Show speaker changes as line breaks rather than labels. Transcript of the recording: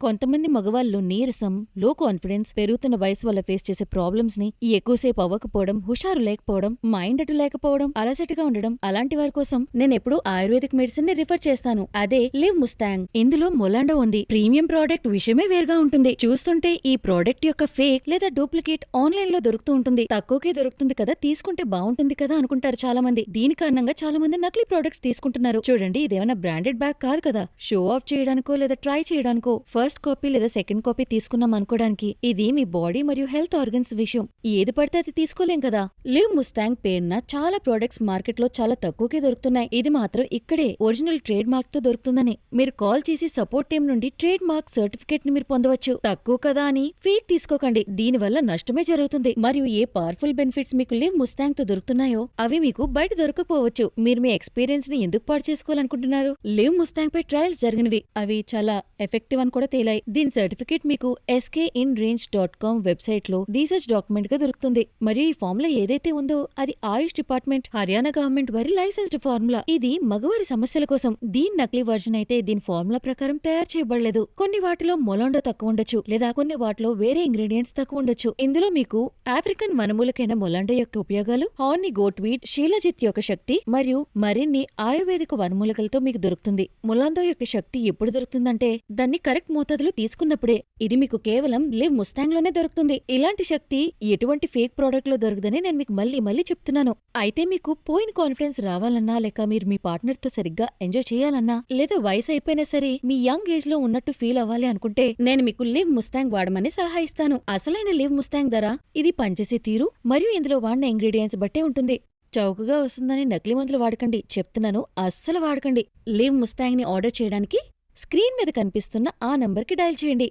కొంతమంది మగవాళ్ళు నీరసం లో కాన్ఫిడెన్స్ పెరుగుతున్న వయసు వల్ల ఫేస్ చేసే ప్రాబ్లమ్స్ని ఎక్కువసేపు అవ్వకపోవడం హుషారు లేకపోవడం మైండ్ అటు లేకపోవడం అలసటగా ఉండడం అలాంటి వారి కోసం నేను ఎప్పుడూ ఆయుర్వేదిక్ మెడిసిన్ని రిఫర్ చేస్తాను. అదే లివ్ ముస్తాంగ్ ఇందులో మొలాండో ఉంది. ప్రీమియం ప్రోడక్ట్ విషయమే వేరుగా ఉంటుంది. చూస్తుంటే ఈ ప్రోడక్ట్ యొక్క ఫేక్ లేదా డూప్లికేట్ ఆన్లైన్లో దొరుకుతూ ఉంటుంది. తక్కువకే దొరుకుతుంది కదా తీసుకుంటే బాగుంటుంది కదా అనుకుంటారు చాలా మంది దీని కారణంగా చాలా మంది నకిలీ ప్రోడక్ట్స్ తీసుకుంటున్నారు. చూడండి ఇదేమైనా బ్రాండెడ్ బ్యాగ్ కాదు కదా. షో ఆఫ్ చేయడానికో లేదా ట్రై చేయడానికో ఫస్ట్ కాపీ లేదా సెకండ్ కాపీ తీసుకున్నాం అనుకోవడానికి ఇది మీ బాడీ మరియు హెల్త్ ఆర్గన్స్ విషయం. ఏది పడితే అది తీసుకోలేం కదా. లివ్ ముస్తాంగ్ పేరున చాలా ప్రొడక్ట్స్ మార్కెట్లో చాలా తక్కువకే దొరుకుతున్నాయి. ఇది మాత్రం ఇక్కడే ఒరిజినల్ ట్రేడ్ మార్క్తో దొరుకుతుందని. మీరు కాల్ చేసి సపోర్ట్ టీం నుండి ట్రేడ్ మార్క్ సర్టిఫికేట్ని మీరు పొందవచ్చు. తక్కువ కదా అని ఫీట్ తీసుకోకండి. దీనివల్ల నష్టమే జరుగుతుంది. మరియు ఏ పవర్ఫుల్ బెనిఫిట్స్ మీకు లివ్ ముస్తాంగ్తో దొరుకుతున్నాయో అవి మీకు బయట దొరకపోవచ్చు. మీరు మీ ఎక్స్పీరియన్స్ని ఎందుకు పాడు చేసుకోవాలనుకుంటున్నారు? లివ్ ముస్తాంగ్ పై ట్రయల్స్ జరిగినవి. అవి చాలా ఎఫెక్టివ్ అని కూడా తేలాయి. దీని సర్టిఫికేట్ మీకు SK in range dot com వెబ్సైట్లో రీసెర్చ్ డాక్యుమెంట్గా దొరుకుతుంది. మరియు ఈ ఫార్ములా ఏదైతే ఉందో అది ఆయుష్ డిపార్ట్మెంట్ హర్యానా గవర్నమెంట్ వారి లైసెన్స్డ్ ఫార్ములా. ఇది మగవారి సమస్యల కోసం. దీని నకిలీ వర్జన్ అయితే దీని ఫార్ములా ప్రకారం తయారు చేయబడలేదు. కొన్ని వాటిలో మొలాండో తక్కువ ఉండొచ్చు లేదా కొన్ని వాటిలో వేరే ఇంగ్రీడియంట్స్ తక్కువ ఉండొచ్చు. ఇందులో మీకు ఆఫ్రికన్ వనమూలకైన మొలాండో యొక్క ఉపయోగాలు హార్ని గోట్వీడ్ శీలజిత్ యొక్క శక్తి మరియు మరిన్ని ఆయుర్వేదిక వనమూలికలతో మీకు దొరుకుతుంది. మొలాండో యొక్క శక్తి ఎప్పుడు దొరుకుతుందంటే దాన్ని కరెక్ట్ మోతాదులో తీసుకున్నప్పుడే ఇది మీకు కేవలం లివ్ ముస్తాంగ్లోనే దొరుకుతుంది. ఇలాంటి శక్తి ఎటువంటి ఫేక్ ప్రోడక్ట్లో దొరకదని నేను మీకు మళ్ళీ మళ్ళీ చెప్తున్నాను. అయితే మీకు పోయిన కాన్ఫిడెన్స్ రావాలన్నా లేక మీరు మీ పార్ట్నర్తో సరిగ్గా ఎంజాయ్ చేయాలన్నా లేదా వయసు అయిపోయినా సరే మీ యంగ్ ఏజ్లో ఉన్నట్టు ఫీల్ అవ్వాలి అనుకుంటే నేను మీకు లివ్ ముస్తాంగ్ వాడమని సలహా ఇస్తాను. అసలైన లివ్ ముస్తాంగ్ ధర ఇది పనిచేసే తీరు మరియు ఇందులో వాడిన ఇంగ్రీడియంట్స్ బట్టే ఉంటుంది. చౌకగా వస్తుందని నకిలీ మందులు వాడకండి. చెప్తున్నాను అస్సలు వాడకండి. లివ్ ముస్తాంగ్ని ఆర్డర్ చేయడానికి స్క్రీన్ మీద కనిపిస్తున్న ఆ నంబర్కి డయల్ చేయండి.